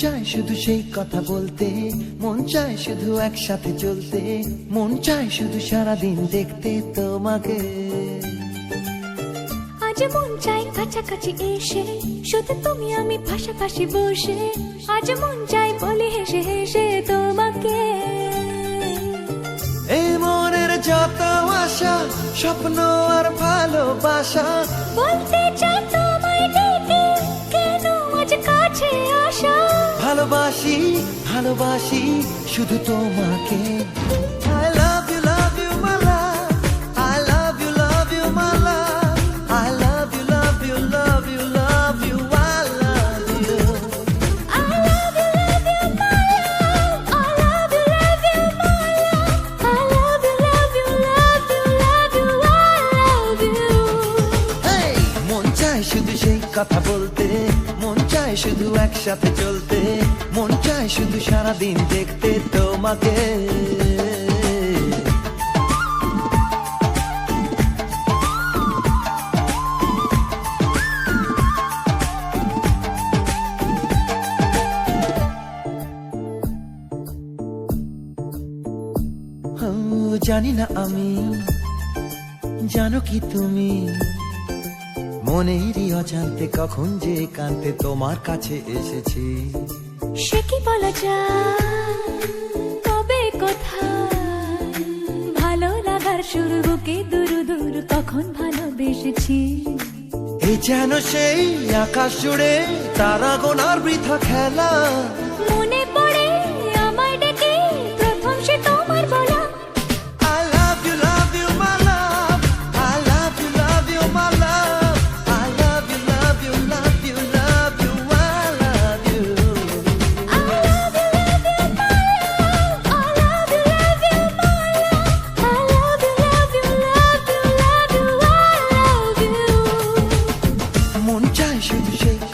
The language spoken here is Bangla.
চায় শুধু সেই কথা বলতে। মন চায় শুধু একসাথে চলতে। মন চায় শুধু সারাদিন দেখতে তোমাকে। আজ মন চাই কাছাকাছি এসে শুধু তুমি আমি পাশাপাশি বসে। আজ মন চাই বলি হেসে হেসে তোমাকে। এই মনের যত আশা স্বপ্ন আর ভালোবাসা। বলতে চাই ভালোবাসি ভালোবাসি শুধু তোমাকে কথা বলতে মন চায় শুধু একসাথে চল মন চায় শুধু সারাদিন দেখতে তোমাকে। জানি না আমি, জানো কি তুমি? মনেরই অজান্তে কখন যে কান্তে তোমার কাছে এসেছি। সে কি বলা যায়? তবে কোথায়? ভালো লাগার শুরু বুকে দূর দূর কখন ভালোবেসেছি। এই যেন সেই আকাশ জুড়ে তারা গোনার বৃথা খেলা। মনে পড়ে